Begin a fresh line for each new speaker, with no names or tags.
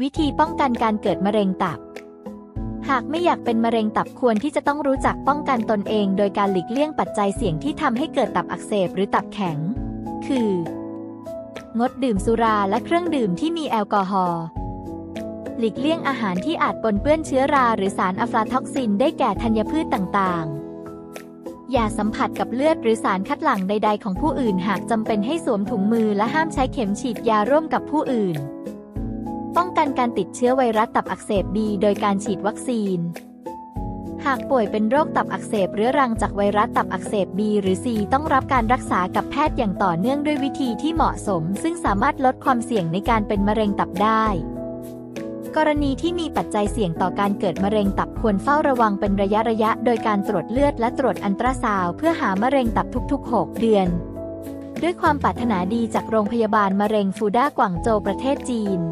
วิธีป้องกันการเกิดมะเร็งตับ หากไม่อยากเป็นมะเร็งตับควรที่จะต้องรู้จักป้องกันตนเอง โดยการหลีกเลี่ยงปัจจัยเสี่ยงที่ทำให้เกิดตับอักเสบหรือตับแข็ง คือ งดดื่มสุราและเครื่องดื่มที่มีแอลกอฮอล์ หลีกเลี่ยงอาหารที่อาจปนเปื้อนเชื้อราหรือสารอะฟลาท็อกซินได้แก่ธัญพืชต่างๆอย่าสัมผัสกับเลือดหรือสารคัดหลั่งใด ๆ ของผู้อื่นหากจำเป็นให้สวมถุงมือและห้ามใช้เข็มฉีดยาร่วมกับผู้อื่น ป้องกันการติดเชื้อไวรัสตับอักเสบบีโดยการฉีดวัคซีน หากป่วยเป็นโรคตับอักเสบเรื้อรังจากไวรัสตับอักเสบ B หรือ C ต้องรับการรักษากับแพทย์อย่างต่อเนื่องด้วยวิธีที่เหมาะสม ซึ่งสามารถลดความเสี่ยงในการเป็นมะเร็งตับได้กรณีที่มีปัจจัยเสี่ยงต่อการเกิดมะเร็งตับควรเฝ้าระวังเป็นระยะระยะ โดยการตรวจเลือดและตรวจอันตราซาวเพื่อหามะเร็งตับทุก ๆ 6 เดือน ด้วยความปรารถนาดีจากโรงพยาบาลมะเร็งฟูด้ากวางโจวประเทศจีน